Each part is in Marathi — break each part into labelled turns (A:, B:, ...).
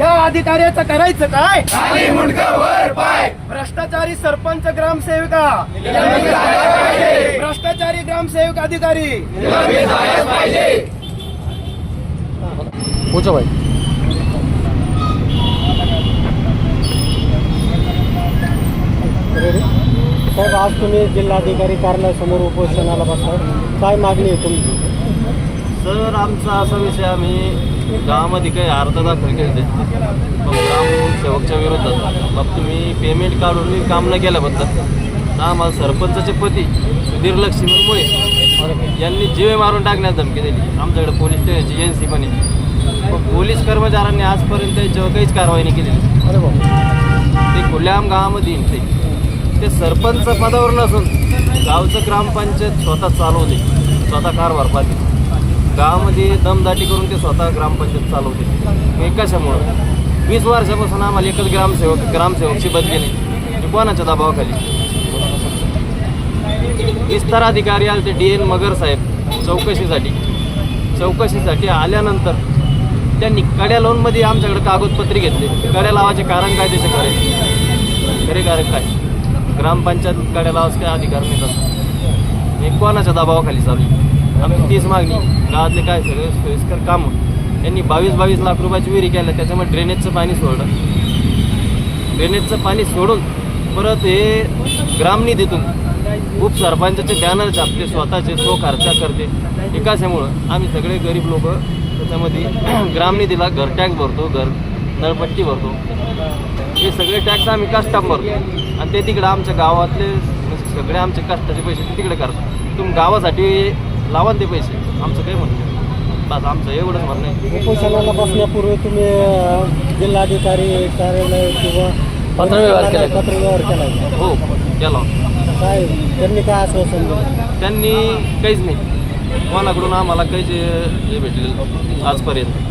A: या अधिकाऱ्याचं करायचं काय? भ्रष्टाचारी सरपंच ग्रामसेविका. भ्रष्टाचारी ग्रामसेवक अधिकारी.
B: भाई
C: आज तुम्ही जिल्हाधिकारी कार्यालयासमोर उपोषणाला बसलाय काय मागणी आहे तुमची?
D: सर आमचा असा विषय आम्ही गावामध्ये काही अर्ज दाखल केले मग ग्रामसेवकच्या विरोधात मग तुम्ही पेमेंट काढून मी काम न केल्याबद्दल तर आम्हाला सरपंचाचे पती सुधीर लक्ष्मण मुळे यांनी जीवे मारून टाकण्यास धमकी दिली. आमच्याकडे पोलीस स्टेशनची एन सी पण आहे. पण पोलीस कर्मचाऱ्यांनी आजपर्यंत त्याच्यावर काहीच कारवाई नाही केलेली. ते खुल्याआम गावामध्ये येईल ते. ते सरपंच पदावर नसून गावचं ग्रामपंचायत स्वतः चालवते स्वतः कारभार पाहते. गावामध्ये दमदाटी करून ते स्वतः ग्रामपंचायत चालवते. हे कशामुळं? वीस वर्षापासून आम्हाला एकच ग्रामसेवक ग्रामसेवकची बदली नाही. कोणाच्या दबावाखाली? विस्तार अधिकारी आले ते डी एन मगर साहेब चौकशीसाठी. चौकशीसाठी आल्यानंतर त्यांनी कड्या लोनमध्ये आमच्याकडे कागदपत्रे घेतले. कड्या लावायचे कारण काय त्याचे खरे? खरे कारण काय? ग्रामपंचायत कड्या लावायचं काय अधिकार नाही तसं. हे कोणाच्या दबावाखाली चालू आम्ही आमची तीच मागणी गावातले काय सगळे सोयीस्कर कामं यांनी बावीस बावीस लाख रुपयाची विहिरी केल्या त्याच्यामुळे ड्रेनेजचं पाणी सोडलं. ड्रेनेजचं पाणी सोडून परत हे ग्रामनिधीतून सरपंचाचे बॅनर छापते स्वतःचे तो खर्चा करते विकासामुळं. आम्ही सगळे गरीब लोक त्याच्यामध्ये ग्रामनिधीला घर टॅक्स भरतो घर नळपट्टी भरतो. हे सगळे टॅक्स आम्ही कष्टाम भरतो. आणि ते तिकडे आमच्या गावातले सगळे आमचे कष्टाचे पैसे ते तिकडे करतात. तुम्ही गावासाठी लावा ते पैसे. आमचं काही म्हणणं नाही. बस आमचं एवढंच म्हणणं आहे.
C: उपोषणाला बसण्यापूर्वी तुम्ही जिल्हाधिकारी कार्यालय किंवा
B: पत्रव्यवहार केलाय का?
C: पत्रव्यवहार केलाय का?
D: हो गेलो
C: काय त्यांनी काय आश्वासन दिलं?
D: त्यांनी काहीच नाही. कोणाकडून आम्हाला काहीच हे भेटलेलं आजपर्यंत.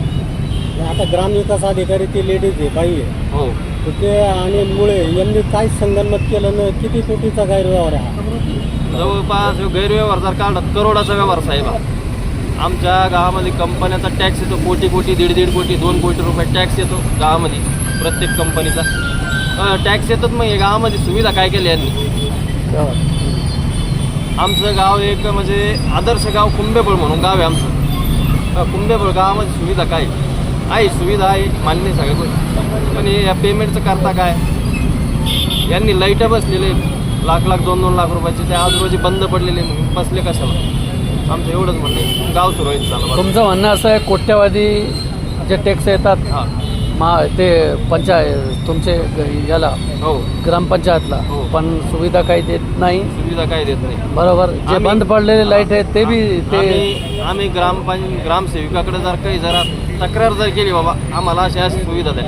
C: आता ग्रामविकास अधिकारी ती लेडीज आहे बाई आहे.
D: हो.
C: तर ते आणि मुळे यांनी काय संगनमत केलं ना किती कोटीचा गैरव्यवहार आहे हा?
D: जवळपास ह्यो गैरव्यवहार जर काढला तर करोडाचा व्यवहार साहेब. हा. आमच्या गावामध्ये कंपन्याचा टॅक्स येतो कोटी कोटी दीड दीड कोटी दोन कोटी रुपये टॅक्स येतो गावामध्ये प्रत्येक कंपनीचा. टॅक्स येतोच मग हे गावामध्ये सुविधा काय केली यांनी? आमचं गाव एक म्हणजे आदर्श गाव कुंभेबळ म्हणून गाव आहे आमचं. अ, कुंभेबळ गावामध्ये सुविधा काय? आहे सुविधा आहे मान्य सगळ्या गोष्टी. पण हे या पेमेंटचं करता काय? यांनी लाईटं बसलेले लाख लाख दोन दोन लाख रुपयाचे. ते आज रोजी बंद पडलेले बसले कशाला? आमचं एवढंच म्हणणं. गाव सुरळीत चालू. बस.
B: तुमचं म्हणणं असं आहे कोट्यवधी जे टॅक्स येतात
D: हां.
B: मा ते पंचायत तुमचे याला
D: हो.
B: ग्रामपंचायतला.
D: हो.
B: पण सुविधा काही देत नाही.
D: सुविधा काय देत नाही.
B: बरोबर जे
D: आम्ही-
B: बंद पडलेले लाइट आहेत ते बी ते
D: आम्ही आम्ही ग्रामपंच ग्रामसेविकाकडे जर काही जरा तक्रार जर केली बाबा आम्हाला अशा अशा सुविधा द्या.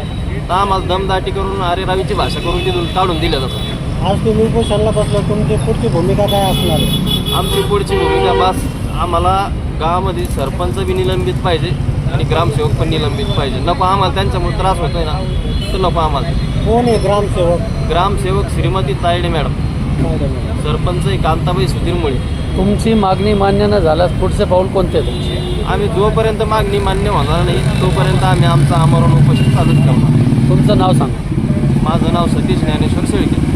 D: तर आम्हाला दमदाटी करून अरे रावीची भाषा करून तिथून काढून दिल्या जातात
C: आज तुम्ही उपोषणाला बसला तुमची पुढची भूमिका काय असणार? आहे?
D: आमची पुढची भूमिका बस आम्हाला गावामध्ये सरपंच बी निलंबित पाहिजे आणि ग्रामसेवक पण निलंबित पाहिजे. नको आम्हाला त्यांच्यामुळे त्रास होतोय ना तर नको आम्हाला.
C: कोण आहे ग्रामसेवक?
D: ग्रामसेवक श्रीमती तायडे मॅडम. सरपंच कांताबाई सुधीर मुळे
B: तुमची मागणी मान्य न झाल्यास पुढचे पाऊल कोणते? तुमचे
D: आम्ही जोपर्यंत मागणी मान्य होणार नाही तोपर्यंत आम्ही आमचं आमरण उपोषण चालूच ठेवणार
B: तुमचं नाव सांगा.
D: माझं नाव सतीश ज्ञानेश्वर शेळके